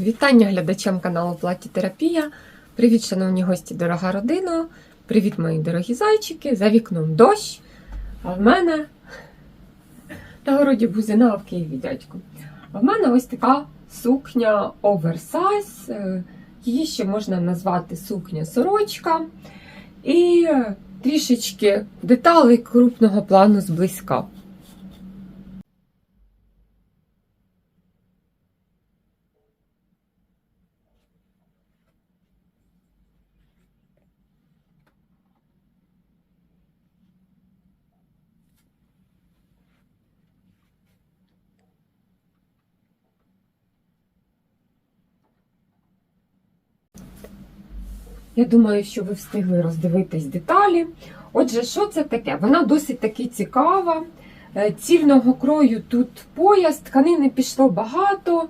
Вітання глядачам каналу Платі Терапія. Привіт, шановні гості, дорога родина. Привіт, мої дорогі зайчики. За вікном дощ. А в мене на городі бузина, в Києві дядько. А в мене ось така сукня оверсайз. Е, Її ще можна назвати сукня-сорочка. І трішечки деталей крупного плану зблизька. Я думаю, що ви встигли роздивитись деталі. Отже, що це таке? Вона досить таки цікава. Е, Цільного крою тут пояс, тканини пішло багато.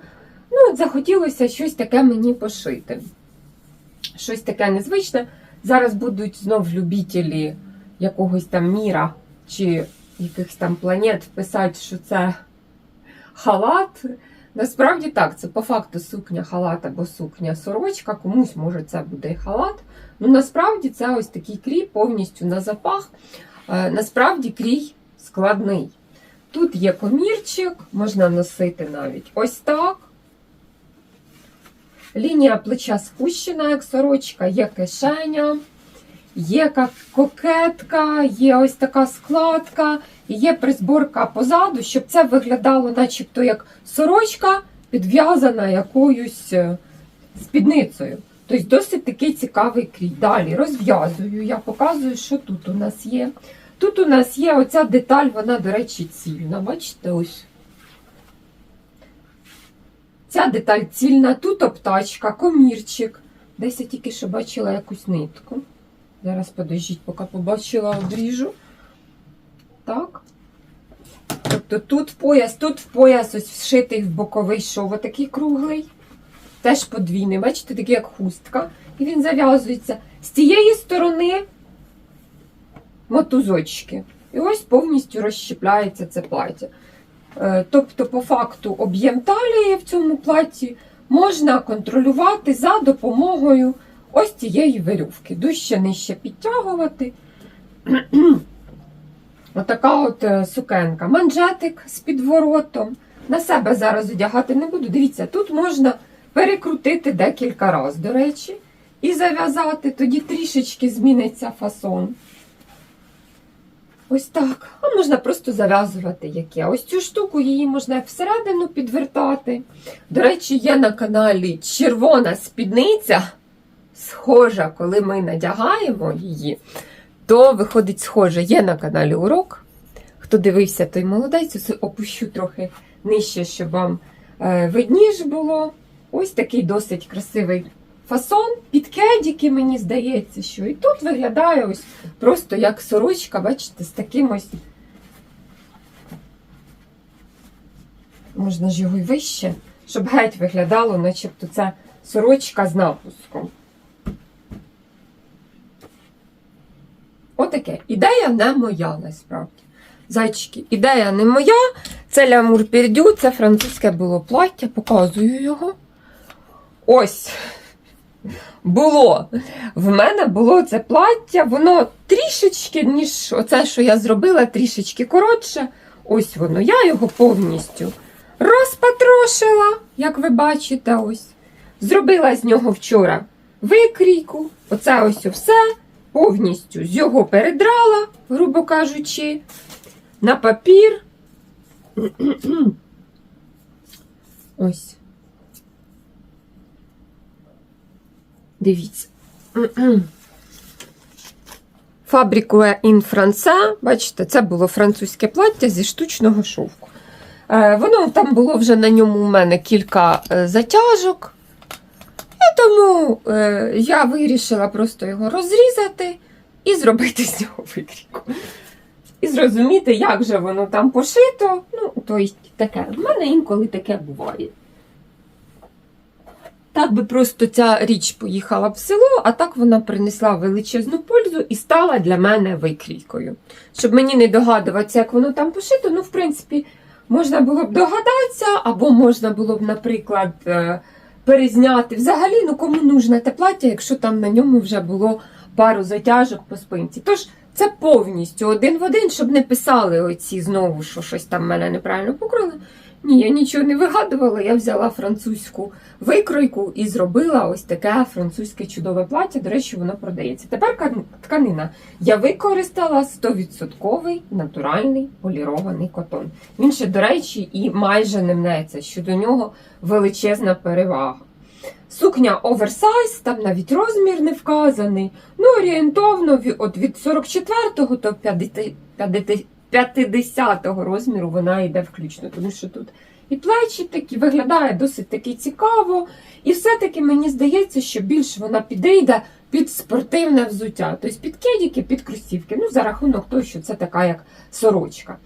Ну, от захотілося щось таке мені пошити. Щось таке незвичне. Зараз будуть знов любителі якогось там міра чи якихось там планет писати, що це халат. Насправді так, це по факту сукня халат або сукня сорочка, комусь може це буде і халат. Ну насправді це ось такий крій повністю на запах. Е, насправді крій складний. Тут є комірчик, можна носити навіть ось так. Лінія плеча спущена, як сорочка, є кишеня, є ка- кокетка, є ось така складка, є призборка позаду, щоб це виглядало начебто як сорочка, підв'язана якоюсь е, спідницею. Тобто досить такий цікавий крій. Далі розв'язую, я показую, що тут у нас є. Тут у нас є оця деталь, вона, до речі, цільна. Бачите, ось. Ця деталь цільна, тут обтачка, комірчик. Десь я тільки що бачила якусь нитку. Зараз подождіть, поки побачила, обріжу. Так. Тобто тут пояс, тут в пояс ось вшитий в боковий шов, такий круглий. Теж подвійний, бачите, такий як хустка. І він зав'язується. З цієї сторони мотузочки. І ось повністю розщепляється це плаття. Е, Тобто, по факту, об'єм талії в цьому платі можна контролювати за допомогою ось цієї верювки. Дужче нижче підтягувати. Отака от е, сукенка. Манжетик з підворотом. На себе зараз одягати не буду. Дивіться, тут можна перекрутити декілька разів, до речі, і зав'язати, тоді трішечки зміниться фасон. Ось так. А можна просто зав'язувати яке. Ось цю штуку її можна всередину підвертати. До речі, є на каналі червона спідниця. Схожа, коли ми надягаємо її, то виходить схоже. Є на каналі урок. Хто дивився, той молодець. Опущу трохи нижче, щоб вам е, видніше було. Ось такий досить красивий фасон. Під кедіки, мені здається, що. І тут виглядає ось просто як сорочка, бачите, з таким ось. Можна ж його й вище, щоб геть виглядало, начебто це сорочка з напуском. Отаке. Ідея не моя, насправді. Зайчики, ідея не моя. Це лямур пердю, це французьке було плаття, показую його. Ось. Було. В мене було це плаття, воно трішечки, ніж оце, що я зробила, трішечки коротше. Ось воно. Я його повністю розпатрошила, як ви бачите, ось. Зробила з нього вчора викрійку. Оце ось все. Повністю з його передрала, грубо кажучи, на папір. Ось. Дивіться. Фабрикуе ін Франце. Бачите, це було французьке плаття зі штучного шовку. Е, Воно там було вже на ньому у мене кілька е, затяжок. Тому е, я вирішила просто його розрізати і зробити з нього викрійку. І зрозуміти, як же воно там пошито. Ну, то й таке. В мене інколи таке буває. Так би просто ця річ поїхала в село, а так вона принесла величезну пользу і стала для мене викрійкою. Щоб мені не догадуватися, як воно там пошито, ну, в принципі, можна було б догадатися, або можна було б, наприклад, е, перезняти. Взагалі, ну кому нужне те плаття, якщо там на ньому вже було пару затяжок по спинці. Тож це повністю один в один, щоб не писали оці знову, що щось там мене неправильно покрили. Ні, я нічого не вигадувала. Я взяла французьку викройку і зробила ось таке французьке чудове плаття. До речі, воно продається. Тепер кан- тканина. Я використала 100% натуральний полірований котон. Він ще, до речі, і майже не мнеться, що до нього величезна перевага. Сукня оверсайз, там навіть розмір не вказаний. Ну, орієнтовно від 44-го до 50 50 50-го розміру вона йде включно, тому що тут і плечі такі виглядає досить таки цікаво. І все-таки мені здається, що більше вона підійде під спортивне взуття, тобто під кедіки, під кросівки. Ну, за рахунок того, що це така як сорочка.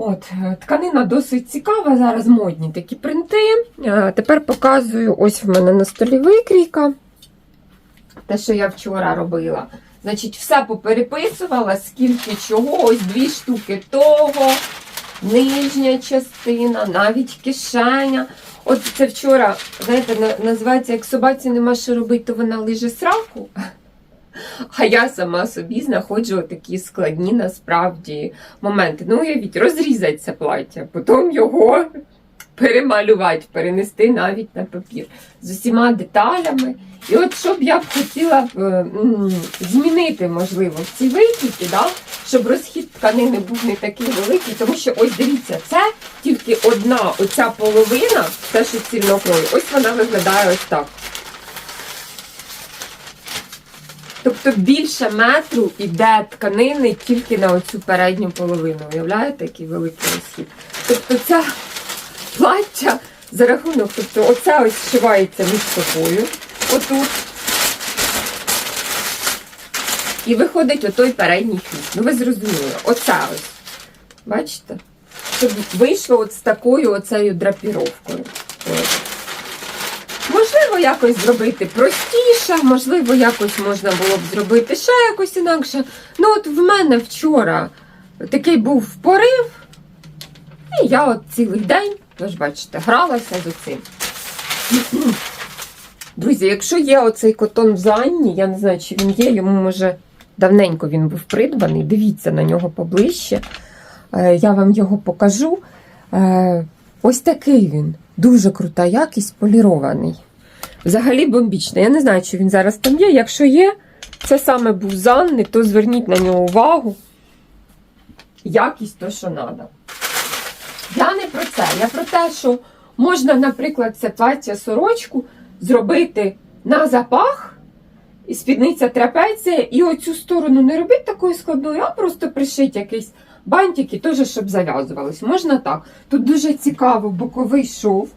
От, е, тканина досить цікава, зараз модні такі принти. Е, Тепер показую ось в мене на столі викрійка. Те, що я вчора робила. Значить, все попереписувала, скільки чого, ось дві штуки того, нижня частина, навіть кишеня. От це вчора, знаєте, називається, як собаці нема що робити, то вона лиже сраку. А я сама собі знаходжу такі складні насправді моменти. Ну, уявіть, розрізати це плаття, потім його перемалювати, перенести навіть на папір з усіма деталями. І от що б я б хотіла б змінити, можливо, в цій викрійці, да? щоб розхід тканини був не такий великий, тому що ось дивіться, це тільки одна оця половина, те, що цільного крою, ось вона виглядає ось так. Тобто більше метру іде тканини тільки на оцю передню половину. Уявляєте, який великий розхід? Тобто ця плаття за рахунок, тобто оце ось зшивається між собою, отут. І виходить отой передній хід. Ну ви зрозуміли, оце ось. Бачите? Щоб вийшло от з такою оцею драпіровкою. Якось зробити простіше, можливо, якось можна було б зробити ще якось інакше. Ну, от в мене вчора такий був порив, і я от цілий день, ви ж бачите, гралася з оцим. Друзі, якщо є оцей котон в Занні, я не знаю, чи він є, йому може давненько він був придбаний. Дивіться на нього поближче. Е, Я вам його покажу. Е, Ось такий він. Дуже крута якість, полірований. Взагалі бомбічний. Я не знаю, чи він зараз там є. Якщо є, це саме був Занни, то зверніть на нього увагу. Якість то, що треба. Я не про це. Я про те, що можна, наприклад, це сорочку зробити на запах, і спідниця трапеція, і оцю сторону не робити такою складною, а просто пришить якийсь бантик і теж, щоб зав'язувалось. Можна так. Тут дуже цікаво боковий шов.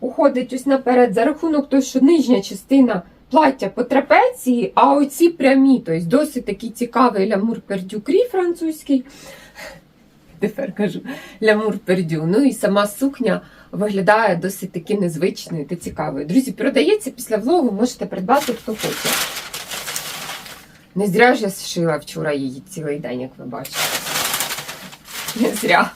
Уходить ось наперед за рахунок того, що нижня частина плаття по трапеції, а оці прямі, тобто досить такий цікавий лямур пердю крі французький. Тепер кажу лямур пердю. Ну і сама сукня виглядає досить таки незвичною та цікавою. Друзі, продається після влогу, можете придбати, хто хоче. Не зря ж я зшила вчора її цілий день, як ви бачите. Не зря.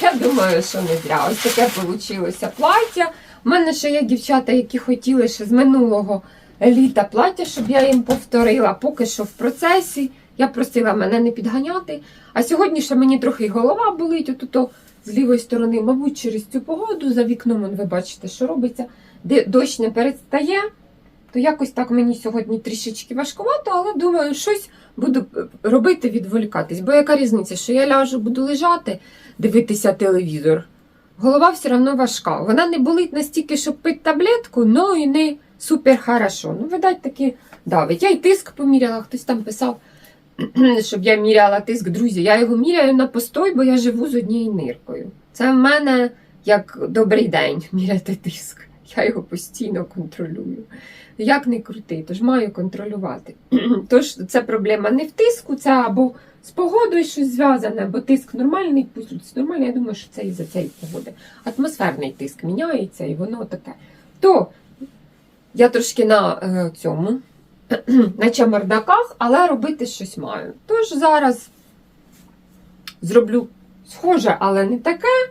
Я думаю, що не зря. Ось таке вийшло плаття. У мене ще є дівчата, які хотіли ще з минулого літа плаття, щоб я їм повторила. Поки що в процесі. Я просила мене не підганяти. А сьогодні ще мені трохи голова болить, отут з лівої сторони, мабуть, через цю погоду за вікном, ви бачите, що робиться, де дощ не перестає. То якось так мені сьогодні трішечки важкувато, але думаю, щось буду робити, відволікатись. Бо яка різниця, що я ляжу, буду лежати, дивитися телевізор. Голова все одно важка. Вона не болить настільки, щоб пити таблетку, ну і не супер хорошо. Ну, видать, таки давить. Я й тиск поміряла, хтось там писав, щоб я міряла тиск. Друзі, я його міряю на постой, бо я живу з однією ниркою. Це в мене як добрий день міряти тиск. Я його постійно контролюю. Як не крути, тож маю контролювати. Тож це проблема не в тиску, це або з погодою щось зв'язане, бо тиск нормальний, пульс нормальний. Я думаю, що це і за цієї погоди. Атмосферний тиск міняється, і воно таке. То я трошки на е, цьому, на чамардаках, але робити щось маю. Тож зараз зроблю схоже, але не таке.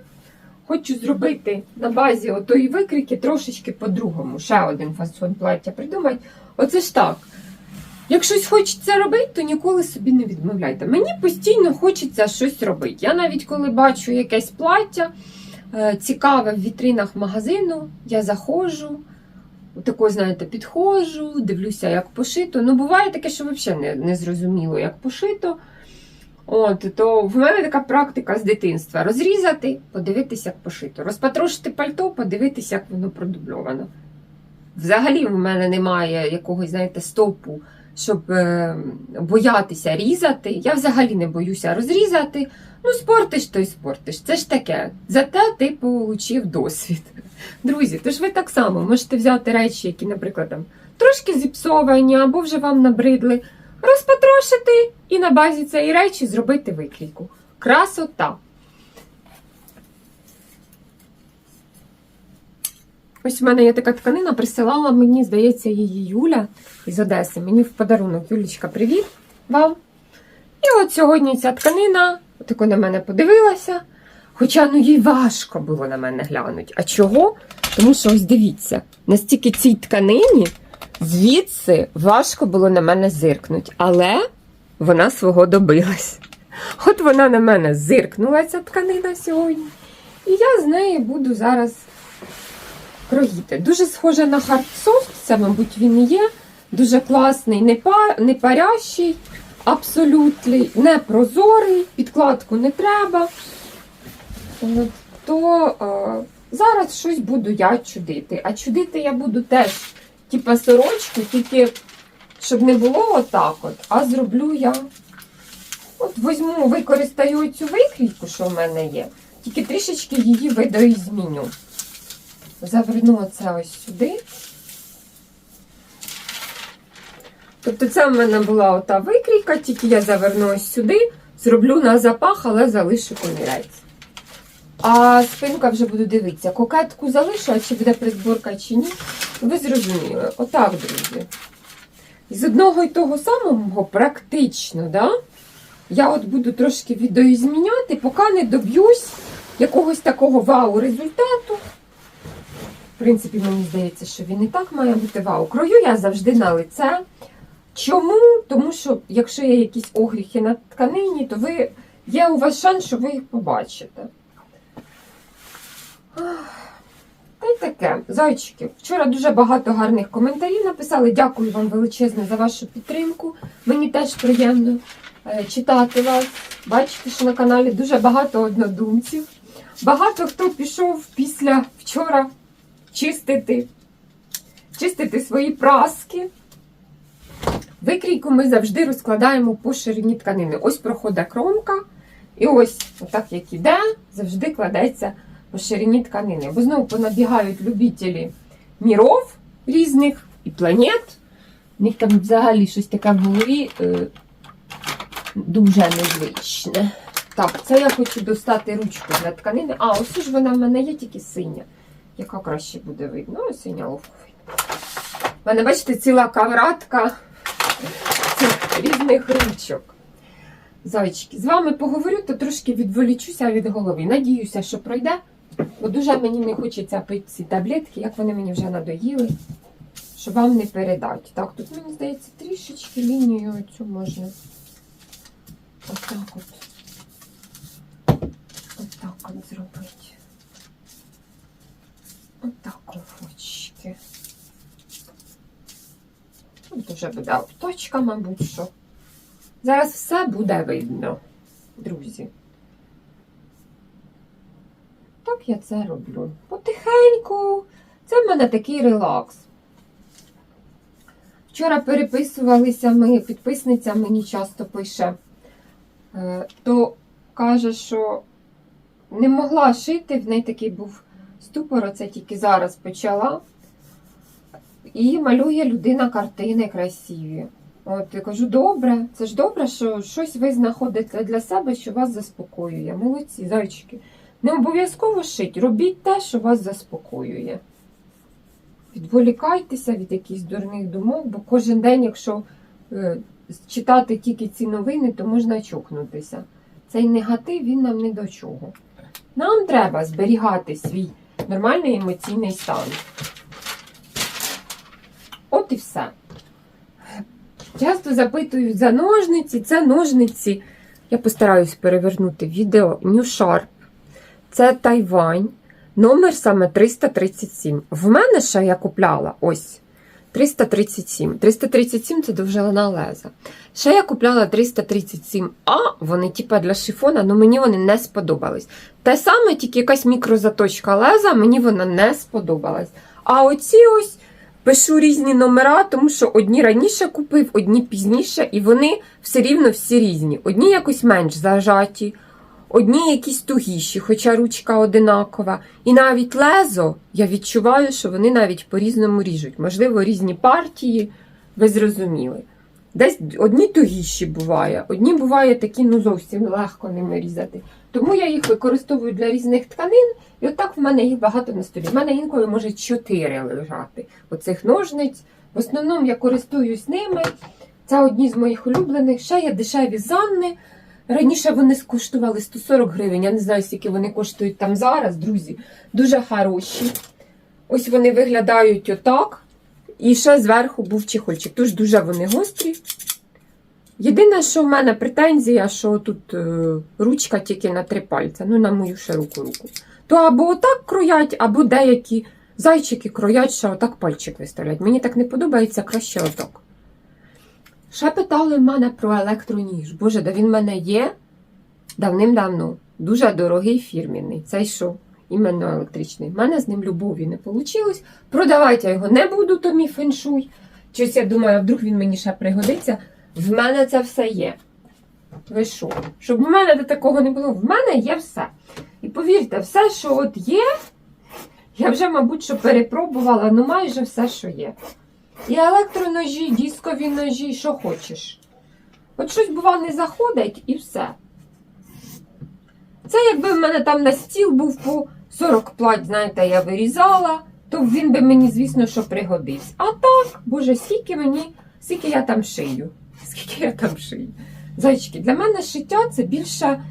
Хочу зробити на базі отої викрики трошечки по-другому. Ще один фасон плаття придумати. Оце ж так. Як щось хочеться робити, то ніколи собі не відмовляйте. Мені постійно хочеться щось робити. Я навіть коли бачу якесь плаття е, цікаве в вітринах магазину, я заходжу, тако, знаєте, підходжу, дивлюся, як пошито. Ну, буває таке, що взагалі не, не зрозуміло, як пошито. От, то в мене така практика з дитинства: розрізати, подивитися, як пошито. Розпатрошити пальто, подивитися, як воно продубльовано. Взагалі в мене немає якогось, знаєте, стопу, щоб е, боятися різати. Я взагалі не боюся розрізати. Ну, спортиш, то й спортиш. Це ж таке. Зате ти получив досвід. Друзі, тож ви так само можете взяти речі, які, наприклад, там трошки зіпсовані або вже вам набридли, розпотрошити і на базі цієї речі зробити викрійку. Красота! Ось в мене є така тканина, присилала мені, здається, її Юля із Одеси. Мені в подарунок. Юлічка, привіт вам! І от сьогодні ця тканина отако на мене подивилася. Хоча ну їй важко було на мене глянути. А чого? Тому що ось дивіться, настільки цій тканині звідси важко було на мене зиркнути. Але вона свого добилась. От вона на мене зиркнула, ця тканина сьогодні. І я з нею буду зараз кроїти. Дуже схоже на хардсофт, це, мабуть, він і є. Дуже класний, не, па, не парящий, абсолютний, не прозорий, підкладку не треба. То е, зараз щось буду я чудити. А чудити я буду теж, типа сорочку, тільки щоб не було отак от, а зроблю я. От візьму, використаю цю викрійку, що в мене є, тільки трішечки її видоізміню. Заверну оце ось сюди. Тобто це в мене була ота викрійка, тільки я заверну ось сюди, зроблю на запах, але залишу комірець. А спинка вже буду дивитися. Кокетку залишу, а чи буде придборка, чи ні. Ви зрозуміли. Отак, друзі. З одного і того самого практично, да? я от буду трошки відеозміняти, поки не доб'юсь якогось такого вау-результату. В принципі, мені здається, що він і так має бути вау. Крою я завжди на лице. Чому? Тому що, якщо є якісь огріхи на тканині, то ви є у вас шанс, що ви їх побачите. Та й таке. Зайчики, вчора дуже багато гарних коментарів написали. Дякую вам величезне за вашу підтримку. Мені теж приємно е, читати вас. Бачите, що на каналі дуже багато однодумців. Багато хто пішов після вчора чистити, чистити свої праски. Викрійку ми завжди розкладаємо по ширині тканини. Ось проходить кромка, і ось, отак як іде, завжди кладеться по ширині тканини. Бо знову понабігають любителі міров різних і планет. У них там взагалі щось таке в голові е, дуже незвичне. Так, це я хочу достати ручку для тканини. А, ось ж вона в мене є тільки синя. Яка краще буде видно? Ось синя ловко. У мене, бачите, ціла кавратка цих різних ручок. Зайчики, з вами поговорю, то трошки відволічуся від голови. Надіюся, що пройде, бо дуже мені не хочеться пити ці таблетки, як вони мені вже надоїли, щоб вам не передати. Так, тут, мені здається, трішечки лінію цю можна. Отак от. Отак от зробити. Отак овочки. Тут вже буде обточка, мабуть, що. Зараз все буде видно, друзі. Так я це роблю. Потихеньку. Це в мене такий релакс. Вчора переписувалися ми, підписниця мені часто пише, е, то каже, що не могла шити, в неї такий був ступор, оце тільки зараз почала. І малює людина картини красиві. От я кажу, добре, це ж добре, що щось ви знаходите для себе, що вас заспокоює. Молодці, зайчики. Не обов'язково шить, робіть те, що вас заспокоює. Відволікайтеся від якихось дурних думок, бо кожен день, якщо е, читати тільки ці новини, то можна чокнутися. Цей негатив він нам не до чого. Нам треба зберігати свій нормальний емоційний стан. От і все. Часто запитують за ножниці. Це ножниці. Я постараюсь перевернути відео New Sharp. Це Тайвань. Номер саме 337. В мене ще я купляла ось 337. 337 це довжина леза. Ще я купляла 337А, вони типа для шифона, але мені вони не сподобались. Те саме, тільки якась мікрозаточка леза, мені вона не сподобалась. А оці ось пишу різні номера, тому що одні раніше купив, одні пізніше, і вони все рівно всі різні. Одні якось менш зажаті, одні якісь тугіші, хоча ручка одинакова. І навіть лезо, я відчуваю, що вони навіть по-різному ріжуть. Можливо, різні партії, ви зрозуміли. Десь одні тугіші буває, одні буває такі, ну зовсім легко ними різати. Тому я їх використовую для різних тканин, і отак в мене їх багато на столі. В мене інколи може чотири лежати оцих ножниць. В основному я користуюсь ними. Це одні з моїх улюблених. Ще є дешеві занни. Раніше вони коштували 140 гривень. Я не знаю, скільки вони коштують там зараз, друзі. Дуже хороші. Ось вони виглядають отак. І ще зверху був чехольчик. Тож дуже вони гострі. Єдине, що в мене претензія, що тут е, ручка тільки на три пальця, ну на мою широку руку. То або отак кроять, або деякі зайчики кроять, що отак пальчик виставлять. Мені так не подобається, краще отак. Ще питали в мене про електроніж. Боже, да він в мене є давним-давно. Дуже дорогий фірмінний. Цей що? Іменно електричний. У мене з ним любові не вийшло. Продавати я його не буду, то мій феншуй. Щось я думаю, вдруг він мені ще пригодиться. В мене це все є. Ви що? Щоб в мене до такого не було, в мене є все. І повірте, все, що от є, я вже, мабуть, що перепробувала, ну майже все, що є. І електроножі, дискові ножі, що хочеш. От щось, бува, не заходить і все. Це якби в мене там на стіл був по 40 плать, знаєте, я вирізала, то він би мені, звісно, що пригодився. А так, боже, скільки мені, скільки я там шию. Скільки я там шию. Зайчики, для мене шиття це більше е,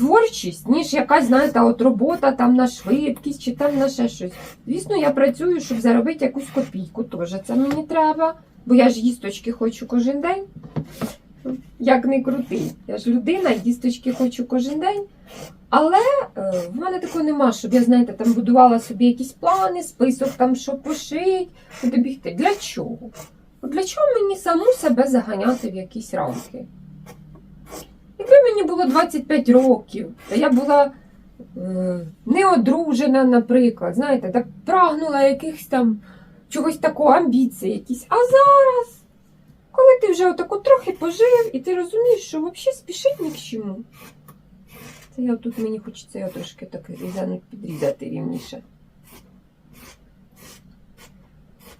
творчість, ніж якась, знаєте, от робота там на швидкість чи там на ще щось. Звісно, я працюю, щоб заробити якусь копійку. Теж це мені треба, бо я ж їсточки хочу кожен день. Як не крутий. Я ж людина, їсточки хочу кожен день. Але е, в мене такого нема, щоб я, знаєте, там будувала собі якісь плани, список там, що пошить, куди бігти. Для чого? Для чого мені саму себе заганяти в якісь рамки? Якби мені було 25 років, то я була е, не одружена, наприклад, знаєте, так прагнула якихось там чогось такого, амбіцій якісь. А зараз, коли ти вже отако трохи пожив, і ти розумієш, що взагалі спішить ні к чому. Це я тут мені хочеться його трошки так різануть, підрізати рівніше.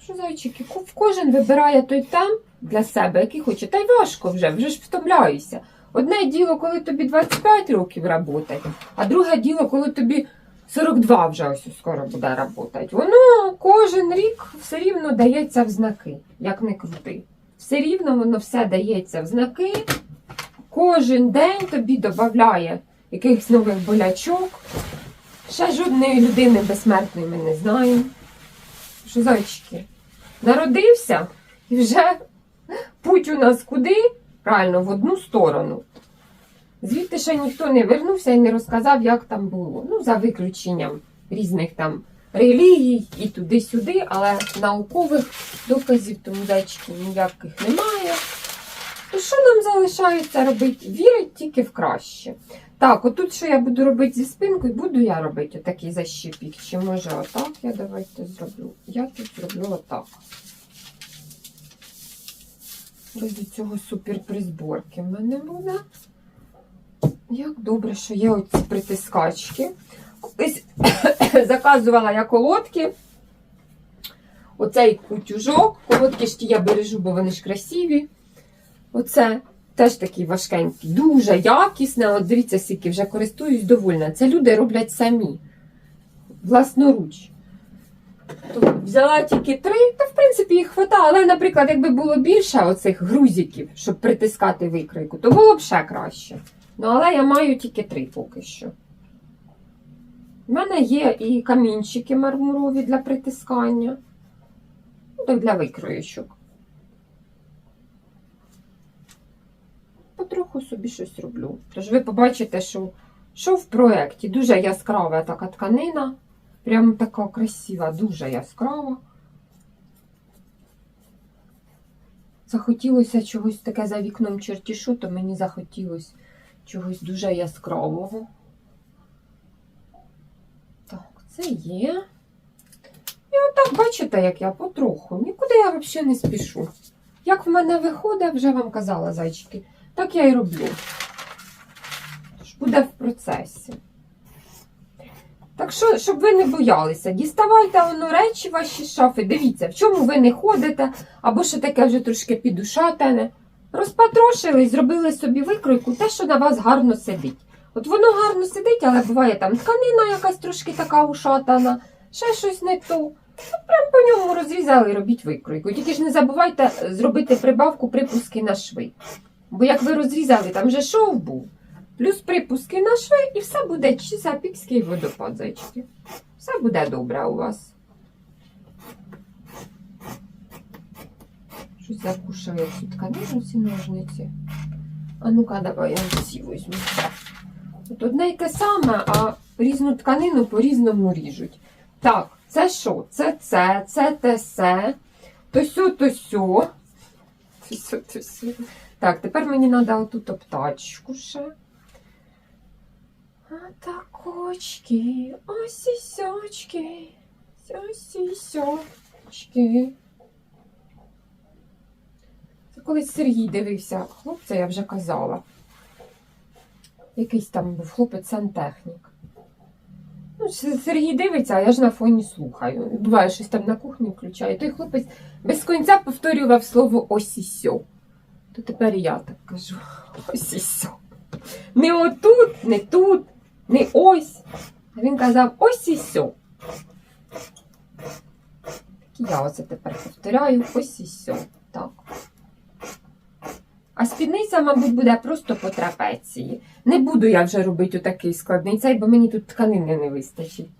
Що зайчики, кожен вибирає той темп для себе, який хоче. Та й важко вже, вже ж втомляюся. Одне діло, коли тобі 25 років працювати, а друге діло, коли тобі 42 вже ось скоро буде працювати. Воно кожен рік все рівно дається в знаки, як не крути. Все рівно воно все дається в знаки. Кожен день тобі додає якихось нових болячок. Ще жодної людини безсмертної ми не знаємо. Що зайчики? Народився і вже путь у нас куди? Правильно, в одну сторону. Звідти ще ніхто не вернувся і не розказав, як там було. Ну, за виключенням різних там релігій і туди-сюди, але наукових доказів тому зайчиків ніяких немає. То що нам залишається робити? Вірить тільки в краще. Так, отут що я буду робити зі спинкою, буду я робити отакий защіпік. Чи може отак я давайте зроблю. Я тут зроблю отак. Ось цього супер призборки в мене буде. Як добре, що є оці притискачки. Колись заказувала я колодки. Оцей утюжок. Колодки ж ті я бережу, бо вони ж красиві. Оце теж такий важкенький, дуже якісне. От дивіться, скільки вже користуюсь довольна. Це люди роблять самі. Власноруч. Взяла тільки три, та в принципі їх хватає. Але, наприклад, якби було більше оцих грузиків, щоб притискати викройку, то було б ще краще. Ну, але я маю тільки три поки що. У мене є і камінчики мармурові для притискання. Ну, так для викроєчок. Потроху собі щось роблю. Тож ви побачите, що, що в проєкті дуже яскрава така тканина. Прям така красива, дуже яскрава. Захотілося чогось таке за вікном чертішу, то мені захотілося чогось дуже яскравого. Так, це є. І отак бачите, як я потроху. Нікуди я взагалі не спішу. Як в мене виходить, вже вам казала зайчики, так я і роблю. Тож буде в процесі. Так що, щоб ви не боялися, діставайте воно речі ваші шафи. Дивіться, в чому ви не ходите, або що таке вже трошки підушатане. Розпатрошили і зробили собі викройку, те, що на вас гарно сидить. От воно гарно сидить, але буває там тканина якась трошки така ушатана, ще щось не то. Ну, прям по ньому розрізали робіть викройку. Тільки ж не забувайте зробити прибавку припуски на шви. Бо як ви розрізали, там вже шов був. Плюс припуски на шви, і все буде чи запікський водопад, зайчики. Все буде добре у вас. Щось закушали цю тканину, ці ножниці. А ну-ка, давай я всі візьму. От одне й те саме, а різну тканину по-різному ріжуть. Так, це що? Це це, це те се, то сю, то сю. Так, тепер мені треба оту топтачку ще. А так очки, ось і сьочки, ось. Це колись Сергій дивився хлопця, я вже казала. Якийсь там був хлопець сантехнік. Ну, Сергій дивиться, а я ж на фоні слухаю. Буває, щось там на кухні включаю. Той хлопець без кінця повторював слово ось і сьо. То тепер і я так кажу. Ось і сьо. Не отут, не тут, не ось. Він казав ось і сьо. Я оце тепер повторяю ось і сьо. Так. А спідниця, мабуть, буде просто по трапеції. Не буду я вже робити отакий складний цей, бо мені тут тканини не вистачить.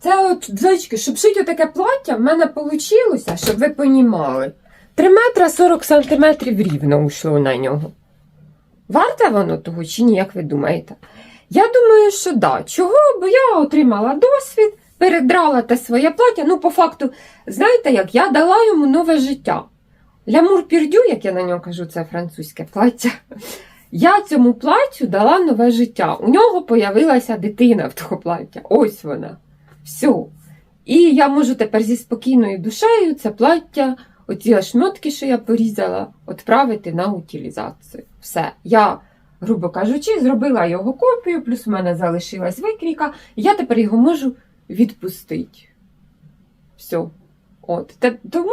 Це от, зайчики, щоб шити отаке плаття, в мене вийшло, щоб ви понімали. 3 метра 40 сантиметрів рівно ушло на нього. Варте воно того чи ні, як ви думаєте? Я думаю, що да. Чого? Бо я отримала досвід, передрала те своє плаття. Ну, по факту, знаєте як, я дала йому нове життя. Лямур пірдю, як я на нього кажу, це французьке плаття. Я цьому платтю дала нове життя. У нього появилася дитина в того плаття. Ось вона. Все. І я можу тепер зі спокійною душею це плаття, оці ошметки, що я порізала, відправити на утилізацію. Все. Я, грубо кажучи, зробила його копію, плюс у мене залишилась викрійка, і я тепер його можу відпустити. Все. От. Те- Тому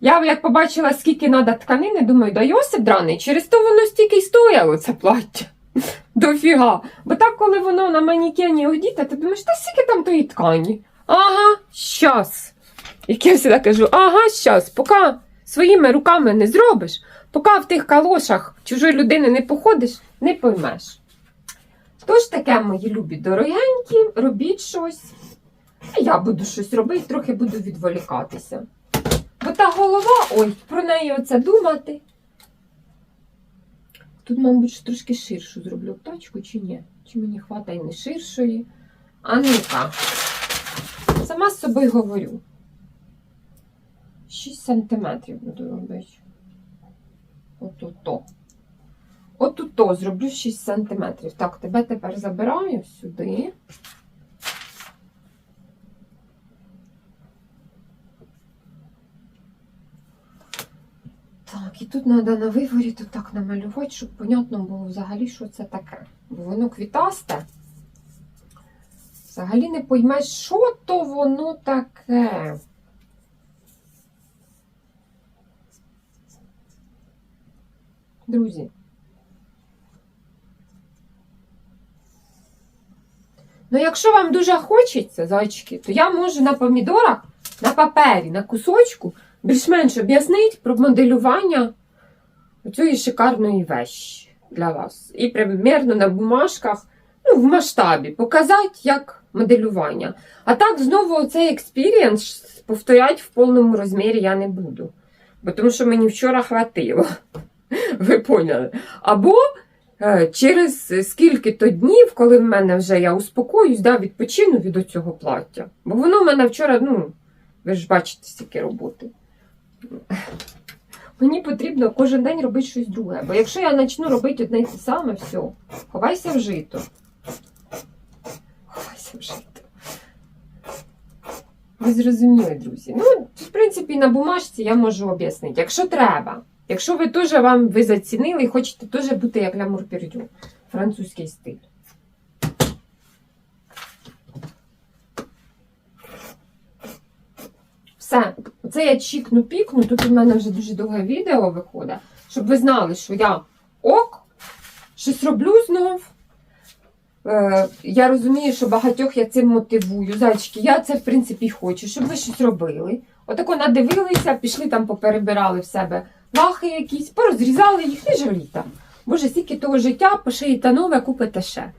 я як побачила, скільки треба тканини, думаю, да Йосип драний, через то воно стільки й стояло, це плаття. Дофіга. Бо так, коли воно на манікені одіте, ти думаєш, та скільки там тої ткані? Ага, щас. Як я завжди кажу, ага, щас, поки своїми руками не зробиш, поки в тих калошах чужої людини не походиш, не поймеш. Тож таке, мої любі дорогенькі, робіть щось. А я буду щось робити, трохи буду відволікатися. Бо та голова, ой, про неї оце думати. Тут, мабуть, трошки ширшу зроблю птачку чи ні? Чи мені хватає не ширшої? А ну-ка. Сама з собою говорю. 6 сантиметрів буду робити. От-то. От-то зроблю 6 сантиметрів. Так, тебе тепер забираю сюди. Так, і тут треба на виворі тут так намалювати, щоб понятно було взагалі, що це таке. Бо воно квітасте. Взагалі не поймеш, що то воно таке. Друзі. Ну, якщо вам дуже хочеться, зайчики, то я можу на помідорах, на папері, на кусочку більш-менш об'яснити про моделювання цієї шикарної вещі. для вас. І примірно на бумажках, ну, в масштабі, показати як моделювання. А так знову цей експірієнс повторяти в повному розмірі я не буду. Бо тому що мені вчора хватило. Ви поняли? Або е, через скільки-то днів, коли в мене вже я успокоюсь, да, відпочину від цього плаття. Бо воно в мене вчора, ну, ви ж бачите, стільки роботи. Мені потрібно кожен день робити щось друге. Бо якщо я почну робити одне й те саме, все, ховайся в жито. Ховайся в жито. Ви зрозуміли, друзі. Ну, в принципі, на бумажці я можу об'яснити. Якщо треба. Якщо ви теж вам ви зацінили і хочете теж бути як Лямур Пірдю. Французький стиль. Все, це я чікну пікну. Тут у мене вже дуже довге відео виходить, щоб ви знали, що я ок, щось роблю знов. Е, я розумію, що багатьох я цим мотивую. Зайчики, я це в принципі хочу, щоб ви щось робили. Отако надивилися, пішли там, поперебирали в себе лахи якісь, порозрізали їх, не жалійте. Боже, стільки того життя, пошиєте нове, купите ще.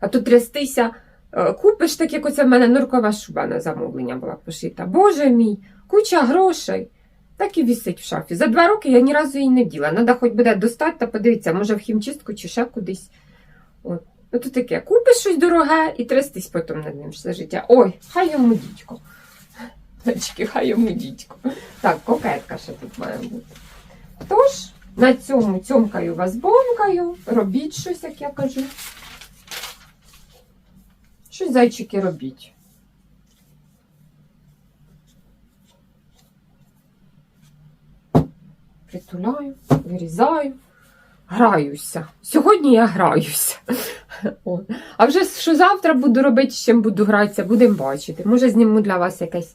А то трястися, е, купиш, так як оце в мене норкова шуба на замовлення була пошита. Боже мій, куча грошей. Так і вісить в шафі. За два роки я ні разу її не вділа. Надо хоч буде достати та подивитися, може в хімчистку чи ще кудись. От. Ну то таке, купиш щось дороге і трястись потім над ним все життя. Ой, хай йому дідько. Значки, хай йому дідько. Так, кокетка ще тут має бути. Тож, на цьому цьомкаю вас бомкаю, робіть щось, як я кажу. Щось зайчики робіть. Притуляю, вирізаю, граюся. Сьогодні я граюся. От. А вже що завтра буду робити, з чим буду гратися, будемо бачити. Може, зніму для вас якесь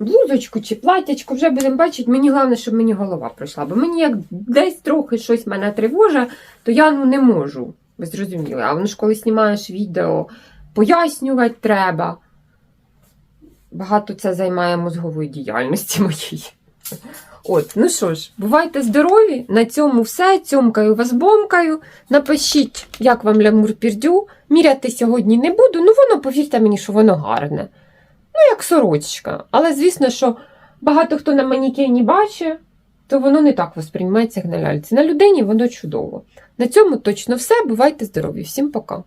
блузочку чи платячку, вже будемо бачити. Мені головне, щоб мені голова пройшла. Бо мені як десь трохи щось мене тривожить, то я ну, не можу. Ви зрозуміли. А воно ж коли знімаєш відео, пояснювати треба. Багато це займає мозгової діяльності моєї. От, ну що ж, бувайте здорові. На цьому все. Цьомкаю вас бомкаю. Напишіть, як вам лямур пірдю. Міряти сьогодні не буду. Ну, воно, повірте мені, що воно гарне. Ну, як сорочка. Але звісно, що багато хто на манікені бачить, то воно не так восприймається, як на ляльці. На людині воно чудово. На цьому точно все. Бувайте здорові. Всім пока.